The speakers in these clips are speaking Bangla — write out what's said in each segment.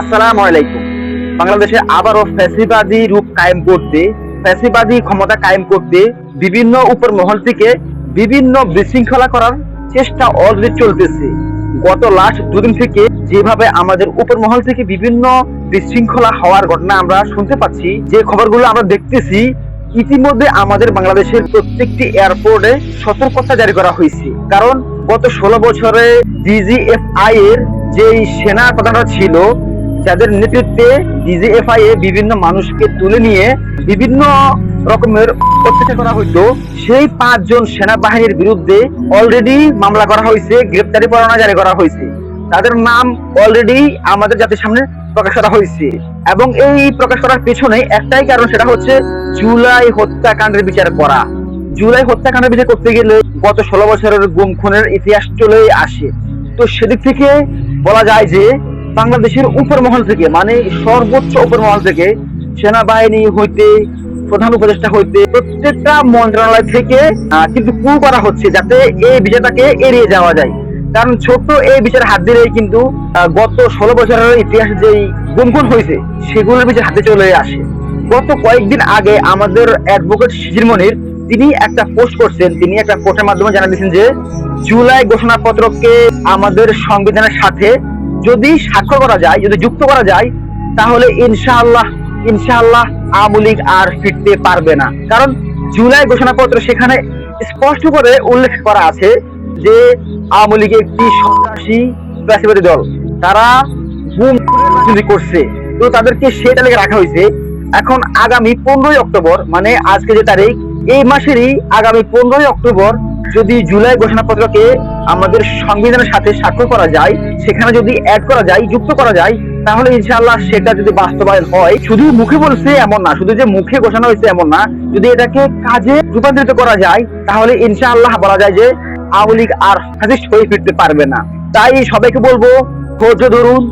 আসসালামু আলাইকুম। বাংলাদেশে আবারও ফ্যাসিবাদী রূপ কায়েম করতে, ফ্যাসিবাদী ক্ষমতা কায়েম করতে বিভিন্ন উপর মহল থেকে বিভিন্ন বিশৃঙ্খলা করার চেষ্টা অলরেডি চলতেছে। গত লাস্ট দুদিন থেকে যেভাবে আমাদের উপর মহল থেকে বিভিন্ন বিশৃঙ্খলা হওয়ার ঘটনা আমরা শুনতে পাচ্ছি, যে খবরগুলো আমরা দেখতেছি, ইতিমধ্যে আমাদের বাংলাদেশের প্রত্যেকটি এয়ারপোর্টে সতর্কতা জারি করা হয়েছে। কারণ গত ষোলো বছরে ডিজিএফআই এর যেই সেনা প্রধানরা ছিল যাদের নেতৃত্বে ডিজিএফআই এ বিভিন্ন মানুষকে তুলে নিয়ে বিভিন্ন রকমের অত্যাচার করা হইতো, সেই পাঁচজন সেনাবাহিনীর বিরুদ্ধে অলরেডি মামলা করা হয়েছে, গ্রেপ্তারি পরোয়ানা জারি করা হয়েছে। তাদের নাম অলরেডি আমাদের জাতির সামনে প্রকাশ করা হয়েছে। এবং এই প্রকাশ করার পেছনে একটাই কারণ, সেটা হচ্ছে জুলাই হত্যাকাণ্ডের বিচার করা। জুলাই হত্যাকাণ্ডের বিচার করতে গেলে গত ষোলো বছরের গুম খুনের ইতিহাস চলে আসে। তো সেদিক থেকে বলা যায় যে বাংলাদেশের উপর মহল থেকে মানে সর্বোচ্চ উপর মহল থেকে সেনাবাহিনী হইতে, প্রধান উপদেষ্টা হইতে প্রত্যেকটা মন্ত্রণালয় থেকে কিন্তু কু করা হচ্ছে যাতে এই বিষয়টাকে এড়িয়ে যাওয়া যায়। কারণ ছোট্ট এই বিচার হাত দিলেই কিন্তু গত ষোলো বছরের ইতিহাসে যেই গুমখুন হয়েছে সেগুলোর বিচার হাতে চলে আসে। গত কয়েকদিন আগে আমাদের অ্যাডভোকেট শিজির মনির, তিনি একটা পোস্ট করছেন, তিনি একটা পোস্টের মাধ্যমে জানা দিয়েছেন যে, জুলাই ঘোষণাপত্রকে আমাদের সংবিধানের সাথে যদি স্বাক্ষর করা যায়, যদি যুক্ত করা যায়, তাহলে ইনশাআল্লাহ ইনশাআল্লাহ আওয়ামী লীগ আর ফিরতে পারবে না। কারণ জুলাই ঘোষণাপত্র সেখানে স্পষ্ট করে উল্লেখ করা আছে যে আওয়ামী লীগ একটি সন্ত্রাসী ফ্যাসিবাদী দল। তারা করছে। তো তাদেরকে সেই তালিকা রাখা হয়েছে। এখন আগামী পনেরোই অক্টোবর মানে আজকে যে তারিখ, এই মাসেরই আগামী পনেরোই অক্টোবর যদি জুলাই ঘোষণাপত্রকে আমাদের সংবিধানের সাথে স্বাক্ষর করা যায়, সেখানে যদি অ্যাড করা যায়, যুক্ত করা যায়, তাহলে ইনশাআল্লাহ সেটা যদি বাস্তবায়ন হয়, শুধু মুখে বলছে এমন না, শুধু যে মুখে ঘোষণা হয়েছে এমন না, যদি এটাকে কাজে রূপান্তরিত করা যায়, তাহলে ইনশাআল্লাহ বলা যায় যে আওয়ামী লীগ আর ফ্যাসিস্ট হয়ে ফিরতে পারবে না। তাই সবাইকে বলব, ধৈর্য ধরুন,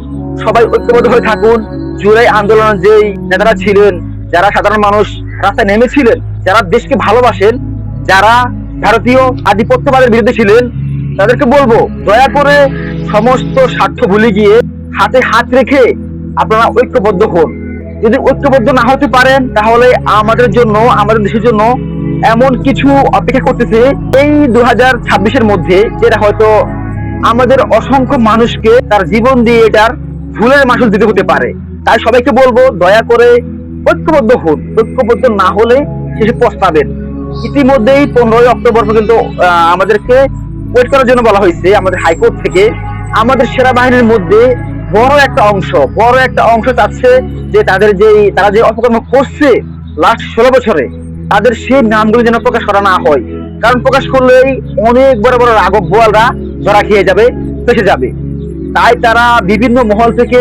সবাই ঐক্যবদ্ধ হয়ে থাকুন। জুলাই আন্দোলনের যেই নেতারা ছিলেন, যারা সাধারণ মানুষ, রাস্তায় নেমেছিলেন, যারা দেশকে ভালোবাসেন, যারা ভারতীয় আধিপত্যবাদের বিরুদ্ধে ছিলেন, তাদেরকে বলব, দয়া করে সমস্ত স্বার্থ ভুলে গিয়ে হাতে হাত রেখে আপনারা ঐক্যবদ্ধ হন। যদি ঐক্যবদ্ধ না হতে পারেন, তাহলে আমাদের জন্য, আমাদের দেশের জন্য এমন কিছু অপেক্ষা করতেছে এই দু হাজার ছাব্বিশের মধ্যে, যেটা হয়তো আমাদের অসংখ্য মানুষকে তার জীবন দিয়ে এটার ভুলের মাসুল দিতে হতে পারে। তাই সবাইকে বলব, দয়া করে ঐক্যবদ্ধ হন। ঐক্যবদ্ধ না হলে শেষে পস্তাবেন। ইতিমধ্যেই পনেরোই অক্টোবর পর্যন্ত আমাদেরকে ওয়েট করার জন্য বলা হয়েছে আমাদের হাইকোর্ট থেকে। আমাদের সেনাবাহিনীর মধ্যে বড় একটা অংশ, বড় একটা অংশ চাচ্ছে যে তাদের যে, তারা যে অপকর্ম করছে লাস্ট ষোলো বছরে, তাদের সেই নামগুলো যেন প্রকাশ করা না হয়। কারণ প্রকাশ করলেই অনেক বড় বড় রাঘব বোয়ালরা ধরা খেয়ে যাবে, ফেসে যাবে। তাই তারা বিভিন্ন মহল থেকে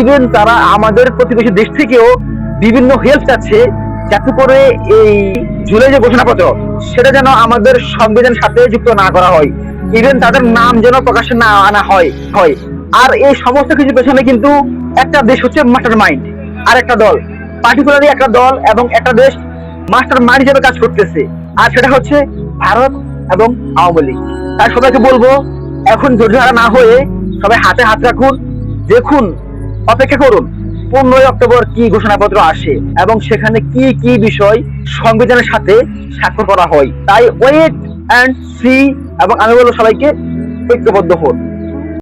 ইভেন তারা আমাদের প্রতিবেশী দেশ থেকেও বিভিন্ন হেল্প চাচ্ছে যাতে করে এই জুলাই যে ঘোষণাপত্র, সেটা যেন আমাদের সংবিধানের সাথে যুক্ত না করা হয়। ইভেন তাদের নাম যেন প্রকাশে না আনা হয় হয়। আর এই সমস্ত কিছু পেছনে কিন্তু একটা দেশ হচ্ছে মাস্টার মাইন্ড আর একটা দল। পার্টিকুলারলি একটা দল এবং একটা দেশ মাস্টার মাইন্ড হিসেবে কাজ করতেছে। আর সেটা হচ্ছে ভারত এবং আওয়ামী লীগ। তাই সবাইকে বলব, এখন ধৈর্য না হয়ে সবাই হাতে হাত রাখুন, দেখুন, অপেক্ষা করুন। পনেরোই অক্টোবর কি ঘোষণাপত্র আসে এবং সেখানে কি কি বিষয় সংবিধানের সাথে স্বাক্ষর করা হয়? তাই ওয়েট অ্যান্ড সি এবং আমি বলব সবাইকে ঐক্যবদ্ধ হন।